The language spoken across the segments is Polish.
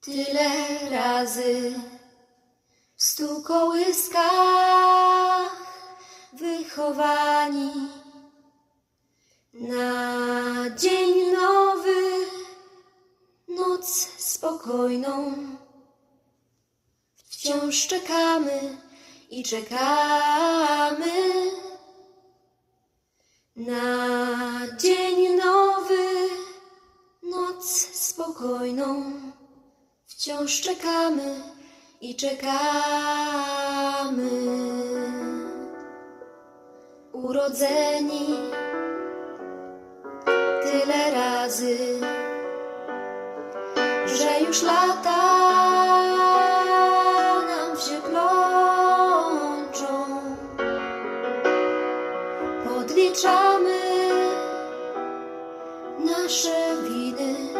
tyle razy w stu kołyskach wychowani na dzień nowy, noc spokojną. Wciąż czekamy i czekamy spokojną. Wciąż czekamy i czekamy. Urodzeni tyle razy, że już lata nam się. Podliczamy nasze winy,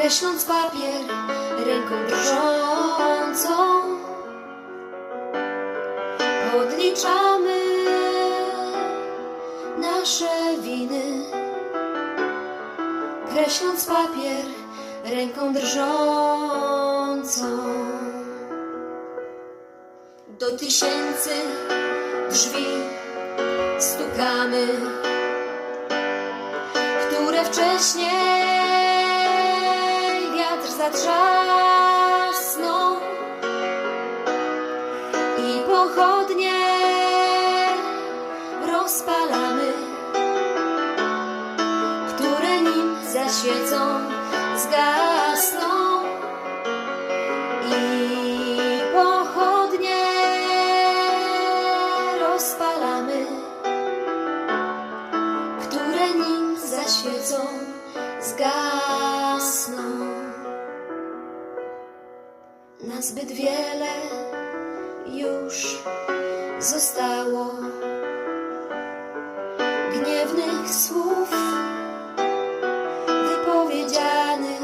kreśląc papier ręką drżącą. Podliczamy nasze winy, kreśląc papier ręką drżącą. Do tysięcy drzwi stukamy, które wcześniej wiatr zatrzasnął i pochodnie rozpalamy, które nim zaświecą, zgasną i pochodnie rozpalamy, które nim zaświecą, zgasną. Na zbyt wiele już zostało gniewnych słów wypowiedzianych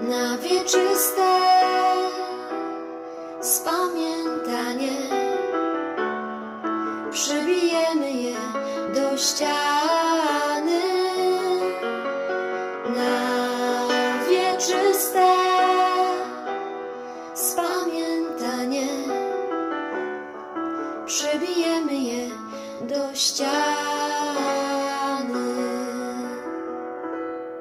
na wieczyste spamiętanie. Przybijemy je do ściany czyste spamiętanie. Przybijemy je do ścian.